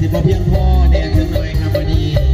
สิบเพียงพอแดงจังหน่อยครับวันนี้